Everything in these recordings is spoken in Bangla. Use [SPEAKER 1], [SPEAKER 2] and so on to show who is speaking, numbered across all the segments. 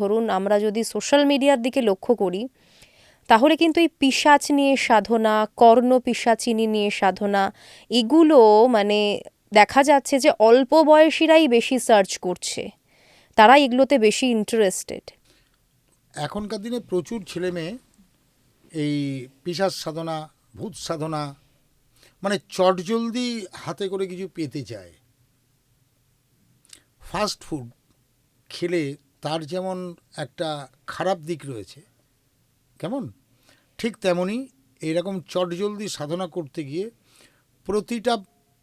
[SPEAKER 1] ধরুন আমরা যদি সোশ্যাল মিডিয়ার দিকে লক্ষ্য করি, তাহলে কিন্তু এই পিশাচ নিয়ে সাধনা, কর্ণ পিশাচিনী নিয়ে সাধনা, এগুলো মানে দেখা যাচ্ছে যে অল্প বয়সীরাই বেশি সার্চ করছে। তারা এগুলোতে বেশি ইন্টারেস্টেড
[SPEAKER 2] এখনকার দিনে প্রচুর ছেলে মেয়ে এই পিসাজ সাধনা, ভূত সাধনা মানে চটজলদি হাতে করে কিছু পেতে চায়। ফাস্ট ফুড খেলে তার যেমন একটা খারাপ দিক রয়েছে কেমন? ঠিক তেমনই এইরকম চটজলদি সাধনা করতে গিয়ে প্রতিটা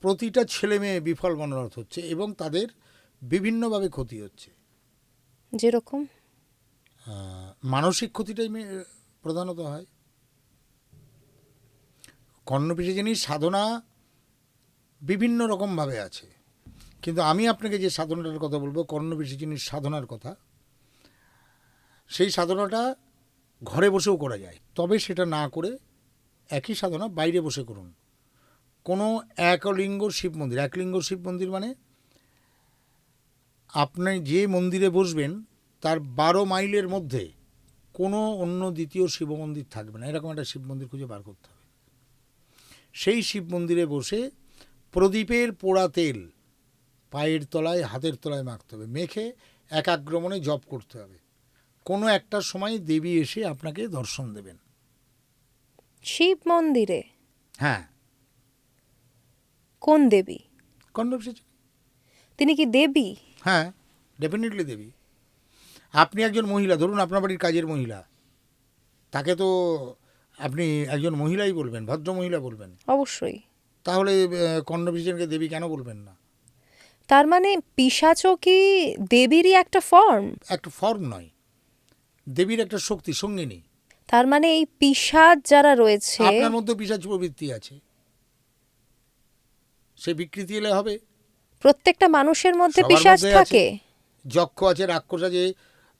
[SPEAKER 2] প্রতিটা ছেলে মেয়ে বিফল মনোরথ হচ্ছে এবং তাদের বিভিন্নভাবে ক্ষতি হচ্ছে।
[SPEAKER 1] যেরকম?
[SPEAKER 2] মানসিক ক্ষতিটাই প্রধানত হয়। কর্ণপিসেজনী সাধনা বিভিন্ন রকমভাবে আছে কিন্তু আমি আপনাকে যে সাধনাটার কথা বলব কর্ণপিসেজনীর সাধনার কথা, সেই সাধনাটা ঘরে বসেও করা যায়। তবে সেটা না করে একই সাধনা বাইরে বসে করুন। কোনো একলিঙ্গ শিব মন্দির, একলিঙ্গ শিব মন্দির মানে আপনি যে মন্দিরে বসবেন, তার বারো মাইলের মধ্যে কোনো অন্য দ্বিতীয় শিব মন্দির থাকবে না। এরকম একটা শিব মন্দির খুঁজে বার করতে হবে। সেই শিব মন্দিরে বসে প্রদীপের পোড়া তেল পায়ের তলায় হাতের তলায় মাখতে হবে। মেখে একাগ্রমণে জপ করতে হবে। কোনো একটা সময় দেবী এসে আপনাকে দর্শন দেবেন।
[SPEAKER 1] শিব মন্দিরে?
[SPEAKER 2] হ্যাঁ।
[SPEAKER 1] কোন দেবী?
[SPEAKER 2] কন্ডপসেজ
[SPEAKER 1] তিনি কি দেবী?
[SPEAKER 2] হ্যাঁ ডেফিনেটলি দেবী। আপনি একজন মহিলা ধরুন আপনার বাড়ির কাজের মহিলা। তাকে তো আপনি একজন মহিলাই বলবেন ভদ্র মহিলা বলবেন।
[SPEAKER 1] অবশ্যই।
[SPEAKER 2] তাহলে কন্ডভিশনকে দেবী কেন বলবেন না?
[SPEAKER 1] তার মানে পিশাচও কি দেবীরই একটা ফর্ম
[SPEAKER 2] একটা ফর্ম নয়। দেবীর একটা শক্তি সঙ্গিনী।
[SPEAKER 1] তার মানে এই পিশাচ যারা রয়েছে
[SPEAKER 2] আপনার মধ্যে পিসাচ প্রবৃত্তি আছে। সে বিকৃতি এলে হবে।
[SPEAKER 1] প্রত্যেকটা মানুষের মধ্যে
[SPEAKER 2] আছে।
[SPEAKER 1] থাকে।
[SPEAKER 2] যক্ষ আছে রাক্ষস আছে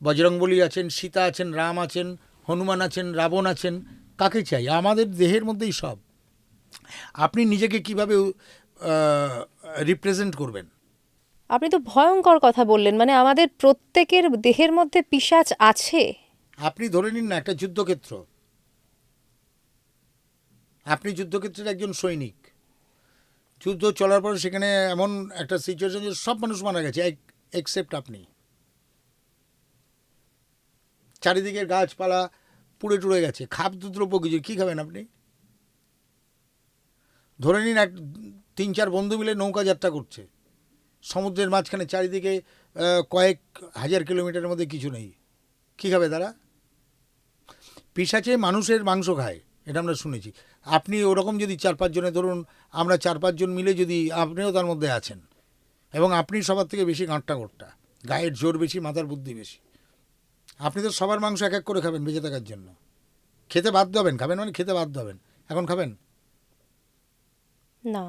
[SPEAKER 2] বজরংবলী আছেন সীতা আছেন রাম আছেন হনুমান আছেন রাবণ আছেন। কাকে চাই? আমাদের দেহের মধ্যেই সব। আপনি নিজেকে কীভাবে রিপ্রেজেন্ট করবেন?
[SPEAKER 1] আপনি তো ভয়ঙ্কর কথা বললেন মানে আমাদের প্রত্যেকের দেহের মধ্যে পিশাচ আছে।
[SPEAKER 2] আপনি ধরে নিন না, একটা যুদ্ধক্ষেত্র। আপনি যুদ্ধক্ষেত্রের একজন সৈনিক। যুদ্ধ চলার পর সেখানে এমন একটা সিচুয়েশন যে সব মানুষ মারা গেছে এক্সেপ্ট আপনি। চারিদিকের গাছপালা পুড়ে টুড়ে গেছে, খাদ্যদ্রব্য কিছু, কী খাবেন আপনি? ধরে নিন এক, তিন, চার বন্ধু মিলে নৌকা যাত্রা করছে। সমুদ্রের মাঝখানে চারিদিকে কয়েক হাজার কিলোমিটারের মধ্যে কিছু নেই। কী খাবে তারা? পিসাচে মানুষের মাংস খায়, এটা আমরা শুনেছি। আপনি ওরকম যদি চার পাঁচজনে ধরুন, আমরা চার পাঁচজন মিলে যদি আপনিও তার মধ্যে আছেন, এবং আপনি সবার থেকে বেশি গাঁটটা গোট্টা, গায়ের জোর বেশি, মাথার বুদ্ধি বেশি, আপনি তো সবার মাংস এক এক করে খাবেন বেঁচে থাকার জন্য। খেতে বাধ্য হবেন, খাবেন মানে খেতে বাধ্য হবেন। এখন খাবেন?
[SPEAKER 1] না।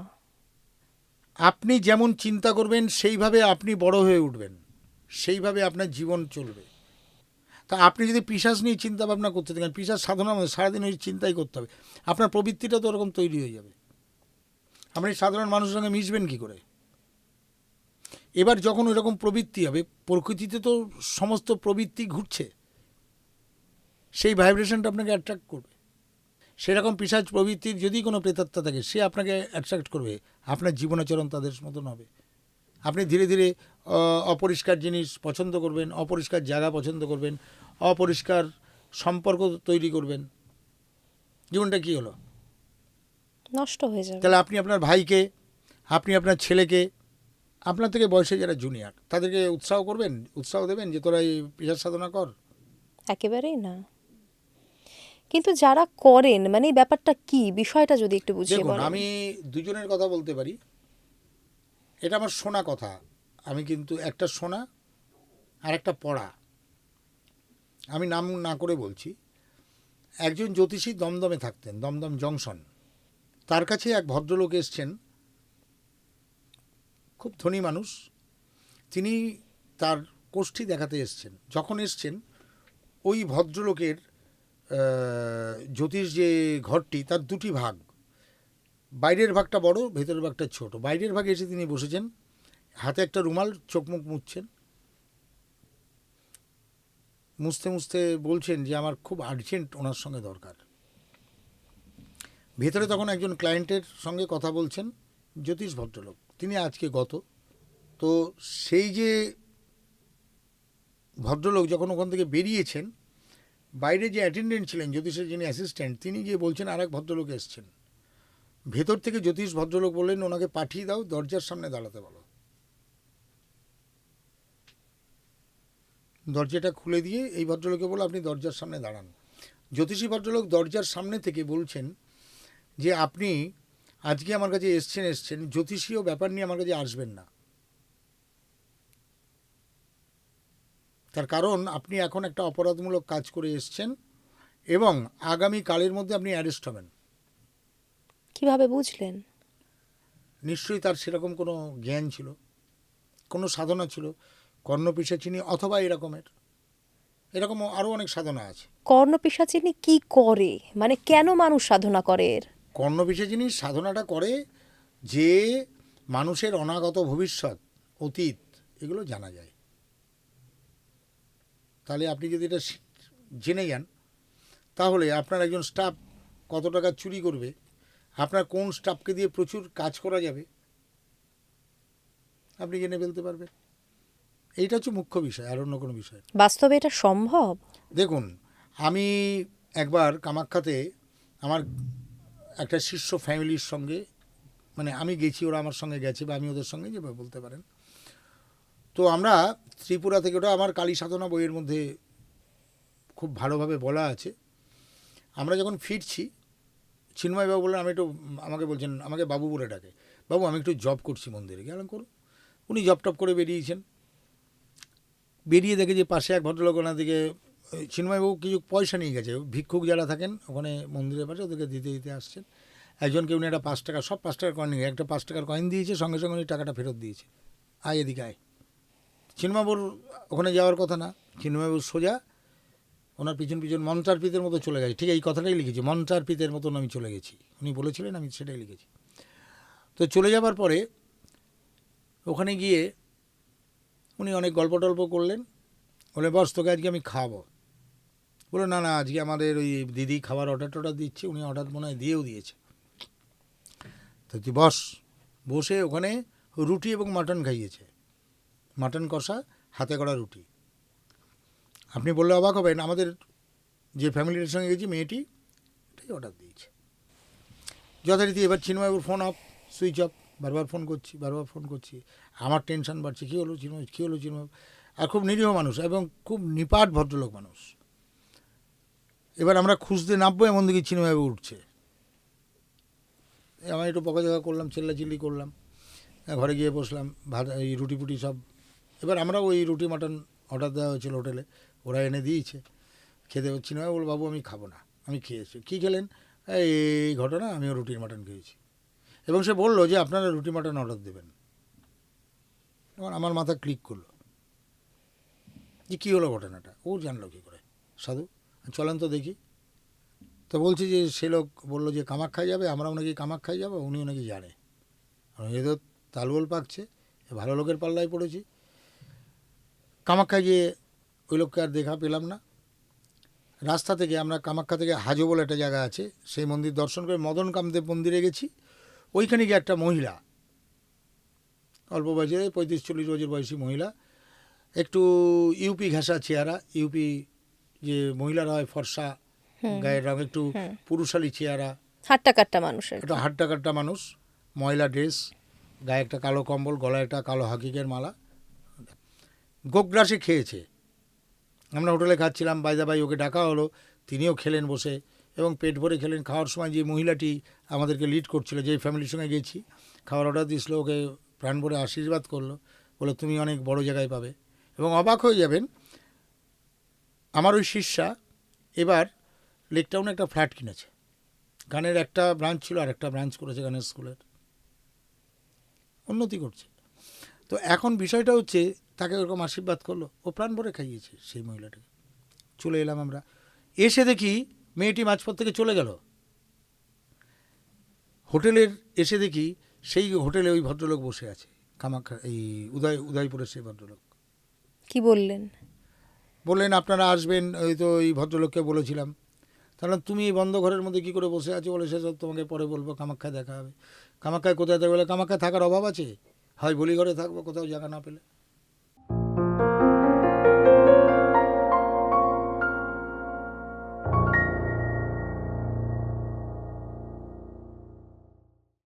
[SPEAKER 2] আপনি যেমন চিন্তা করবেন, সেইভাবে আপনি বড় হয়ে উঠবেন। সেইভাবে আপনার জীবন চলবে। তা আপনি যদি পিসাস নিয়ে চিন্তা ভাবনা করতে থাকেন পিসাস সাধনার মধ্যে সারাদিন ওই চিন্তাই করতে হবে। আপনার প্রবৃত্তিটা তো ওরকম তৈরি হয়ে যাবে। আপনি সাধারণ মানুষের সঙ্গে মিশবেন কী করে? এবার যখন ওইরকম প্রবৃত্তি হবে, প্রকৃতিতে তো সমস্ত প্রবৃত্তি ঘুরছে, সেই ভাইব্রেশনটা আপনাকে অ্যাট্রাক্ট করবে। সেরকম পিসাজ প্রবৃত্তির যদি কোনো প্রেতাত্মা থাকে সে আপনাকে অ্যাট্রাক্ট করবে। আপনার জীবনাচরণ তাদের মতন হবে। আপনি ধীরে ধীরে অপরিষ্কার জিনিস পছন্দ করবেন অপরিষ্কার জায়গা পছন্দ করবেন অপরিষ্কার সম্পর্ক তৈরি করবেন। জীবনটা কী হলো?
[SPEAKER 1] নষ্ট হয়ে যাবে।
[SPEAKER 2] তাহলে আপনি আপনার ভাইকে আপনি আপনার ছেলেকে আপনার থেকে বয়সে যারা জুনিয়র তাদেরকে উৎসাহ করবেন? উৎসাহ দেবেন যে তোরা এই পিসাজ সাধনা কর?
[SPEAKER 1] একেবারেই না। কিন্তু যারা করেন মানে এই ব্যাপারটা কি? বিষয়টা যদি একটু বুঝিয়ে
[SPEAKER 2] দেখুন
[SPEAKER 1] বলেন।
[SPEAKER 2] আমি দুজনের কথা বলতে পারি। এটা আমার শোনা কথা। আমি কিন্তু একটা শোনা আর একটা পড়া। আমি নাম না করে বলছি। একজন জ্যোতিষী দমদমে থাকতেন দমদম জংশন। তার কাছে এক ভদ্রলোক এসছেন। খুব ধনী মানুষ। তিনি তার কোষ্ঠী দেখাতে এসছেন। যখন এসছেন ওই ভদ্রলোকের জ্যোতিষ যে ঘরটি, তার দুটি ভাগ। বাইরের ভাগটা বড়, ভেতরের ভাগটা ছোট। বাইরের ভাগে এসে তিনি বসেছেন। হাতে একটা রুমাল, চোখ মুখ মুছছেন। মুছতে মুছতে বলছেন যে, আমার খুব আর্জেন্ট ওনার সঙ্গে দরকার। ভেতরে তখন একজন ক্লায়েন্টের সঙ্গে কথা বলছেন, জ্যোতিষ ভদ্রলোক। তিনি আজকে গত। তো সেই যে ভদ্রলোক যখন ওখান থেকে বেরিয়েছেন বাইরে যে অ্যাটেন্ডেন্ট ছিলেন, জ্যোতিষের যিনি অ্যাসিস্ট্যান্ট তিনি গিয়ে বলছেন আর এক ভদ্রলোক এসছেন। ভেতর থেকে জ্যোতিষ ভদ্রলোক বললেন, ওনাকে পাঠিয়ে দাও, দরজার সামনে দাঁড়াতে বলো। দরজাটা খুলে দিয়ে এই ভদ্রলোকে বলে আপনি দরজার সামনে দাঁড়ান। জ্যোতিষী ভদ্রলোক দরজার সামনে থেকে বলছেন যে, আপনি আজকে আমার কাছে এসছেন এসছেন। জ্যোতিষীয় ব্যাপার নিয়ে আমার কাছে আসবেন না। তার কারণ আপনি এখন একটা অপরাধমূলক কাজ করে এসছেন এবং আগামী কালের মধ্যে আপনি অ্যারেস্ট হবেন।
[SPEAKER 1] কীভাবে বুঝলেন?
[SPEAKER 2] নিশ্চয়ই তার সেরকম কোনো জ্ঞান ছিল কোনো সাধনা ছিল কর্ণপিসাচিনী অথবা এরকমের। এরকম আরও অনেক সাধনা আছে।
[SPEAKER 1] কর্ণপিশাচিনী কি করে? মানে কেন মানুষ সাধনা করে এর?
[SPEAKER 2] কর্ণপিসাচিনী সাধনাটা করে যে মানুষের অনাগত ভবিষ্যৎ অতীত এগুলো জানা যায়। তাহলে আপনি যদি এটা জেনে যান তাহলে আপনার একজন স্টাফ কত টাকা চুরি করবে আপনার কোন স্টাফকে দিয়ে প্রচুর কাজ করা যাবে আপনি জেনে ফেলতে পারবেন এইটা হচ্ছে মুখ্য বিষয় আর অন্য কোনো বিষয়।
[SPEAKER 1] বাস্তবে এটা সম্ভব
[SPEAKER 2] দেখুন আমি একবার কামাখ্যাতে আমার একটা শিষ্য ফ্যামিলির সঙ্গে মানে আমি গেছি ওরা আমার সঙ্গে গেছে বা আমি ওদের সঙ্গে যেভাবে বলতে পারেন তো আমরা ত্রিপুরা থেকে ওটা আমার কালী সাধনা বইয়ের মধ্যে খুব ভালোভাবে বলা আছে। আমরা যখন ফিরছি, চিন্ময়বাবু বললেন, আমি একটু, আমাকে বলছেন, আমাকে বাবু বলে ডাকে। বাবু, আমি একটু জব করছি মন্দিরে। গেলাম, করুন। উনি জব টপ করে বেরিয়েছেন। বেরিয়ে দেখে যে পাশে এক ভদ্রলোক, ওনার দিকে, চিন্ময়বাবু কিছু পয়সা নিয়ে গেছে। ভিক্ষুক যারা থাকেন ওখানে মন্দিরের পাশে, ওদেরকে দিতে দিতে আসছেন। একজনকে উনি একটা পাঁচ টাকা, সব পাঁচ টাকার কয়েন নিয়ে, একটা পাঁচ টাকার কয়েন দিয়েছে, সঙ্গে সঙ্গে উনি টাকাটা ফেরত দিয়েছে। আয় এদিকে আয়। চিন্ময়বাবুর ওখানে যাওয়ার কথা না চিন্ময়বাবুর সোজা, ওনার পিছন পিছন মন্ত্রার্পিতের মতো চলে গেছে। ঠিক এই কথাটাই লিখেছি, মন্ত্রার্পিতের মতন আমি চলে গেছি। উনি বলেছিলেন, আমি সেটাই লিখেছি। তো চলে যাবার পরে ওখানে গিয়ে উনি অনেক গল্প টল্প করলেন, বলে, বস, তোকে আজকে আমি খাওয়াবো। বলে, না না, আজকে আমাদের ওই দিদি খাবার অর্ডার টর্ডার দিচ্ছে, উনি অর্ডার মনে হয় দিয়েও দিয়েছে। তো তুই বস, বসে ওখানে রুটি এবং মাটন খাইয়েছে। মাটন কষা, হাতে করা রুটি। আপনি বললে অবাক হবেন, আমাদের যে ফ্যামিলির সঙ্গে গেছি, মেয়েটি এটাই অর্ডার দিয়েছে। যথারীতি এবার চিন্ময়বাবুর ফোন অফ সুইচ অফ বারবার ফোন করছি, বারবার ফোন করছি। আমার টেনশন বাড়ছে, কী হলো চিন্ময়, কী হলো চিন্ময়? আর খুব নিরীহ মানুষ এবং খুব নিপাট ভদ্রলোক মানুষ। এবার আমরা খুঁজতে নামবো, এমন দিকে চিন্ময়বাবু উঠছে। আমি একটু বকাঝকা করলাম, চিল্লাচিল্লি করলাম। ঘরে গিয়ে বসলাম, ভাত, এই রুটি ফুটি সব এবার আমরা ওই রুটি, মাটন অর্ডার দেওয়া হয়েছিল হোটেলে ওরা এনে দিয়েছে। খেতে না। বল বাবু, আমি খাব না। আমি খেয়েছি কী খেলেন? এই ঘটনা, আমিও রুটির মাটন খেয়েছি। এবং সে বলল যে, আপনারা রুটি, মাটন অর্ডার দেবেন। এবার আমার মাথা ক্লিক করল। যে, কী হলো ঘটনাটা? ও জানলো কী করে। সাধু, চলেন তো দেখি। তো বলছি যে, সে লোক বলল যে কামাখ্যায় যাবে? আমরাও নাকি কামাখ্যায় যাব? উনিও নাকি জানে। এ তো তালগোল পাকছে। ভালো লোকের পাল্লায় পড়েছি। কামাখ্যায় গিয়ে ওই লোককে আর দেখা পেলাম না। রাস্তা থেকে আমরা কামাখ্যা থেকে হাজো বলে একটা জায়গা আছে সেই মন্দির দর্শন করে মদন কামদেব মন্দিরে গেছি। ওইখানে গিয়ে একটা মহিলা অল্প বয়সে পঁয়ত্রিশ চল্লিশ বছর বয়সী মহিলা একটু ইউপি ঘেঁষা চেহারা ইউপি যে মহিলারা হয় ফর্সা গায়ের রং একটু পুরুষালী চেহারা।
[SPEAKER 1] হাট্টা কাট্টা মানুষের।
[SPEAKER 2] একটা হাট্টা কাট্টা মানুষ ময়লা ড্রেস গায়ে একটা কালো কম্বল গলায় একটা কালো হাকিকের মালা। গোগ্রাসে খেয়েছে। আমরা হোটেলে খাচ্ছিলাম বাইদা বাই ওকে ডাকা হলো, তিনিও খেলেন বসে এবং পেট ভরে খেলেন। খাওয়ার সময় যে মহিলাটি আমাদেরকে লিড করছিল যে ফ্যামিলির সঙ্গে গেছি, খাওয়ার অর্ডার দিয়েছিল ওকে প্রাণ ভরে আশীর্বাদ করল, বলে তুমি অনেক বড় জায়গায় পাবে। এবং অবাক হয়ে যাবেন, আমার ওই শিষ্যা এবার লেকটাউনে একটা ফ্ল্যাট কিনেছে। গানের একটা ব্রাঞ্চ ছিল, আর একটা ব্রাঞ্চ করেছে গানের স্কুলের উন্নতি করছে। তো এখন বিষয়টা হচ্ছে তাকে ওরকম আশীর্বাদ করল। ও প্রাণ ভরে খাইয়েছে সেই মহিলাটাকে। চলে এলাম আমরা। এসে দেখি মেয়েটি মাঝপথ থেকে চলে গেল। হোটেলের এসে দেখি সেই হোটেলে ওই ভদ্রলোক বসে আছে। কামাখ্যা এই উদয় উদয়পুরের সেই ভদ্রলোক।
[SPEAKER 1] কি বললেন?
[SPEAKER 2] বললেন আপনারা আসবেন ওই তো এই ভদ্রলোককে বলেছিলাম। তাহলে তুমি এই বন্ধ ঘরের মধ্যে কী করে বসে আছো? বলে সেসব তোমাকে পরে বলব কামাখ্যায় দেখা হবে। কামাখ্যায় কোথায় থাকবে? বলে কামাখ্যায় থাকার অভাব আছে। হয় বলি ঘরে থাকব কোথাও জায়গা না পেলে।